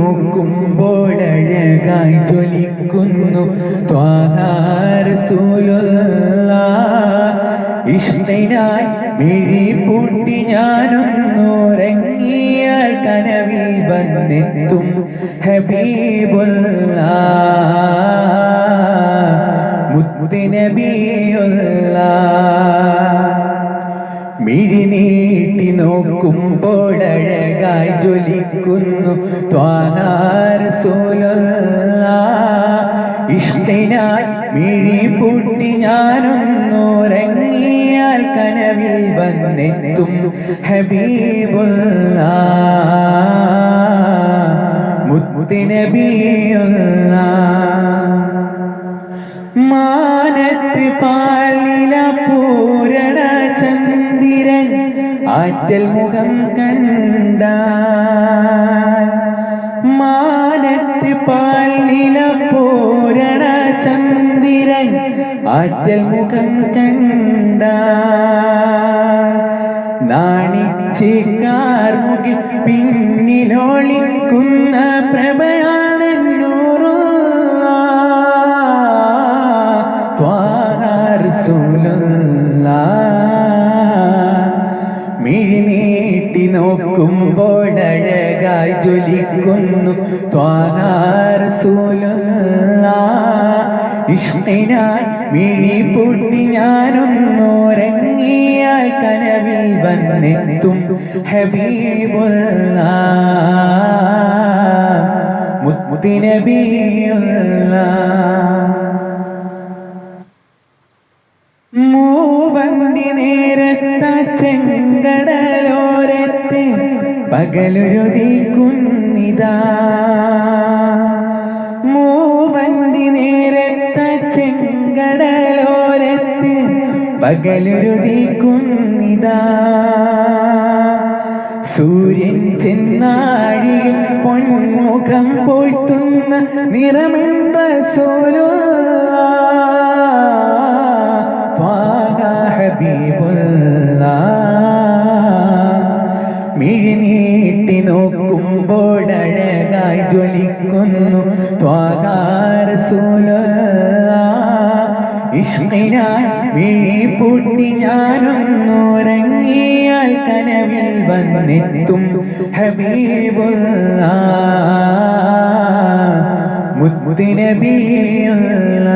നോക്കുമ്പോൾ അഴകായി ജ്വലിക്കുന്നു. ഇഷ്ടനായി മിഴി പൂട്ടി ഞാനൊന്നുറങ്ങിയാൽ കനവിൽ വന്നെത്തും ഹബീബുള്ള മുത്തുനബിയുള്ള മിഴി നീട്ടി നോക്കുമ്പോൾ അഴകായി ജ്വലിക്കുന്നു. ഇഷ്ടനായി മിഴി പൂട്ടി ഞാനൊന്നുറങ്ങിയാൽ കനവിൽ വന്നെത്തും ഹബീബുല്ല. മുത്തിനബിയുള്ള ആറ്റൽ മുഖം കണ്ട മാനത്ത് നില പൂരണ ചന്ദിരൻ ആറ്റൽ മുഖം കണ്ട നാണിച്ച് കാർമുകിൽ പിന്നിലോളിക്കുന്ന പ്രഭയാണ് നൂറുള്ള ത്വാഹാർസുലുള്ള മിഴി നീട്ടി നോക്കുമ്പോൾ അഴകായി ജ്വലിക്കുന്നു. ത്വാഹാർസുലുള്ള ഇഷ്ടനായി മിഴി പൊട്ടി ഞാനൊന്നുറങ്ങിയാൽ കനവിൽ വന്നെത്തും. ഹബീബുള്ള മുത്തിനബിയുള്ള. മൂവന്തി നേരത്ത ചെങ്കടലോരത്തെ പകലൊരുതി കുന്നിതാ മൂവന്തി നേരത്ത ചെങ്കടലോരത്ത് പകലൊരുതി കുന്നിതാ സൂര്യൻ ചെന്നാഴിയിൽ പൊന്മുഖം പോയ്ത്തുന്ന നിറമെന്ത സോലുള്ള അഴകായി ജ്വലിക്കുന്നു. ത്വാകാരസൂല. വിഴി പൂട്ടി ഞാനൊന്നുറങ്ങിയാൽ കനവിൽ വന്നെത്തും. ഹബീബുള്ള മുത്തിനബിയുള്ള